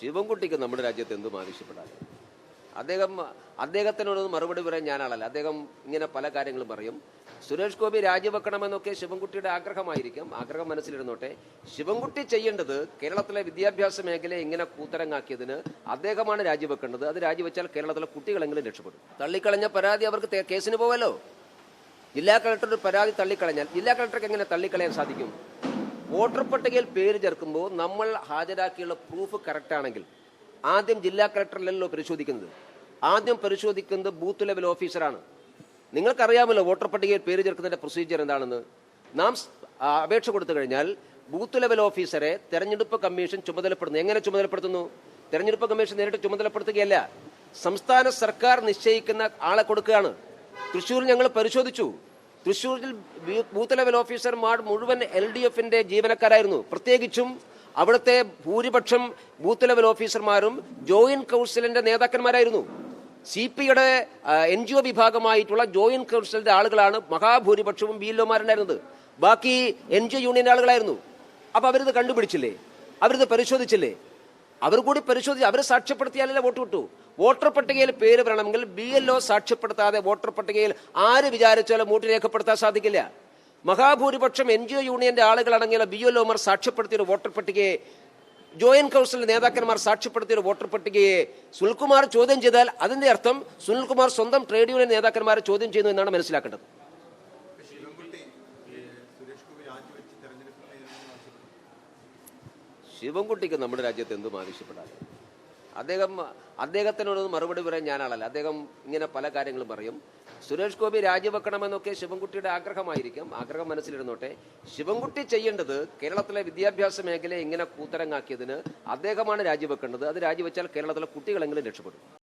ശിവൻകുട്ടിക്ക് നമ്മുടെ രാജ്യത്ത് എന്തും ആവശ്യപ്പെടാൻ. അദ്ദേഹം അദ്ദേഹത്തിനോടൊന്നും മറുപടി പറയാൻ ഞാനാളല്ല. അദ്ദേഹം ഇങ്ങനെ പല കാര്യങ്ങളും പറയും. സുരേഷ് ഗോപി രാജിവെക്കണമെന്നൊക്കെ ശിവൻകുട്ടിയുടെ ആഗ്രഹമായിരിക്കും. ആഗ്രഹം മനസ്സിലിരുന്നോട്ടെ. ശിവൻകുട്ടി ചെയ്യേണ്ടത് കേരളത്തിലെ വിദ്യാഭ്യാസ മേഖലയെ ഇങ്ങനെ കൂത്തരങ്ങാക്കിയതിന് അദ്ദേഹമാണ് രാജിവെക്കേണ്ടത്. അത് രാജിവെച്ചാൽ കേരളത്തിലെ കുട്ടികളെങ്കിലും രക്ഷപ്പെടും. തള്ളിക്കളഞ്ഞ പരാതി അവർക്ക് കേസിന് പോവല്ലോ. ജില്ലാ കളക്ടർ പരാതി തള്ളിക്കളഞ്ഞാൽ ജില്ലാ കളക്ടർക്ക് എങ്ങനെ തള്ളിക്കളയാൻ സാധിക്കും? വോട്ടർ പട്ടികയിൽ പേര് ചേർക്കുമ്പോൾ നമ്മൾ ഹാജരാക്കിയുള്ള പ്രൂഫ് കറക്റ്റ് ആണെങ്കിൽ ആദ്യം ജില്ലാ കളക്ടറിലല്ലോ പരിശോധിക്കുന്നത്. ആദ്യം പരിശോധിക്കുന്നത് ബൂത്ത് ലെവൽ ഓഫീസറാണ് നിങ്ങൾക്കറിയാമല്ലോ വോട്ടർ പട്ടികയിൽ പേര് ചേർക്കുന്നതിന്റെ പ്രൊസീജിയർ എന്താണെന്ന്. നാം അപേക്ഷ കൊടുത്തു കഴിഞ്ഞാൽ ബൂത്ത് ലെവൽ ഓഫീസറെ തെരഞ്ഞെടുപ്പ് കമ്മീഷൻ ചുമതലപ്പെടുന്നു എങ്ങനെ ചുമതലപ്പെടുത്തുന്നു? തെരഞ്ഞെടുപ്പ് കമ്മീഷൻ നേരിട്ട് ചുമതലപ്പെടുത്തുകയല്ല. സംസ്ഥാന സർക്കാർ നിശ്ചയിക്കുന്ന ആളെ കൊടുക്കുകയാണ്. തൃശ്ശൂർ ഞങ്ങൾ പരിശോധിച്ചു. തൃശ്ശൂരിൽ ബൂത്ത് ലെവൽ ഓഫീസർമാർ മുഴുവൻ എൽ ഡി എഫിന്റെ ജീവനക്കാരായിരുന്നു. പ്രത്യേകിച്ചും അവിടുത്തെ ഭൂരിപക്ഷം ബൂത്ത് ലെവൽ ഓഫീസർമാരും ജോയിന്റ് കൗൺസിലിന്റെ നേതാക്കന്മാരായിരുന്നു. സി പിയുടെ എൻ ജി ഒ വിഭാഗമായിട്ടുള്ള ജോയിന്റ് കൗൺസിലിന്റെ ആളുകളാണ് മഹാഭൂരിപക്ഷവും ബി എൽഒമാരുണ്ടായിരുന്നത് ബാക്കി എൻ ജി ഒ യൂണിയന്റെ ആളുകളായിരുന്നു. അപ്പൊ അവരിത് കണ്ടുപിടിച്ചില്ലേ? അവരിത് പരിശോധിച്ചില്ലേ? അവർ കൂടി പരിശോധിച്ച് അവർ സാക്ഷ്യപ്പെടുത്തിയാലല്ലേ വോട്ട് കിട്ടൂ? വോട്ടർ പട്ടികയിൽ പേര് വരണമെങ്കിൽ ബി എൽ ഒ സാക്ഷ്യപ്പെടുത്താതെ വോട്ടർ പട്ടികയിൽ ആര് വിചാരിച്ചാലും വോട്ട് രേഖപ്പെടുത്താൻ സാധിക്കില്ല. മഹാഭൂരിപക്ഷം എൻ ജി ഒ യൂണിയന്റെ ആളുകളടങ്ങിയ ബി എൽ ഒമാർ സാക്ഷ്യപ്പെടുത്തിയ വോട്ടർ പട്ടികയെ ജോയിന്റ് കൗൺസിൽ നേതാക്കന്മാർ സാക്ഷ്യപ്പെടുത്തിയ വോട്ടർ പട്ടികയെ സുനിൽകുമാർ ചോദ്യം ചെയ്താൽ അതിന്റെ അർത്ഥം സുനിൽകുമാർ സ്വന്തം ട്രേഡ് യൂണിയൻ നേതാക്കന്മാരെ ചോദ്യം ചെയ്യുന്നു എന്നാണ് മനസ്സിലാക്കേണ്ടത് ശിവൻകുട്ടി ഈ സുരേഷ് ഗോപി രാജിവെച്ച് തെരഞ്ഞെടുപ്പ് നേരിടണമെന്ന് ആവശ്യപ്പെട്ടു ശിവൻകുട്ടിക്ക് നമ്മുടെ രാജ്യത്ത് എന്തും ആവശ്യപ്പെടാൻ അദ്ദേഹം അദ്ദേഹത്തിനോടൊന്നും മറുപടി പറയാൻ ഞാനാളല്ല. അദ്ദേഹം ഇങ്ങനെ പല കാര്യങ്ങളും പറയും. സുരേഷ് ഗോപി രാജിവെക്കണമെന്നൊക്കെ ശിവൻകുട്ടിയുടെ ആഗ്രഹമായിരിക്കും. ആഗ്രഹം മനസ്സിലിരുന്നോട്ടെ. ശിവൻകുട്ടി ചെയ്യേണ്ടത് കേരളത്തിലെ വിദ്യാഭ്യാസ മേഖലയെ ഇങ്ങനെ കൂത്തരങ്ങാക്കിയതിന് അദ്ദേഹമാണ് രാജിവെക്കേണ്ടത്. അത് രാജിവെച്ചാൽ കേരളത്തിലെ കുട്ടികളെങ്കിലും രക്ഷപ്പെടും.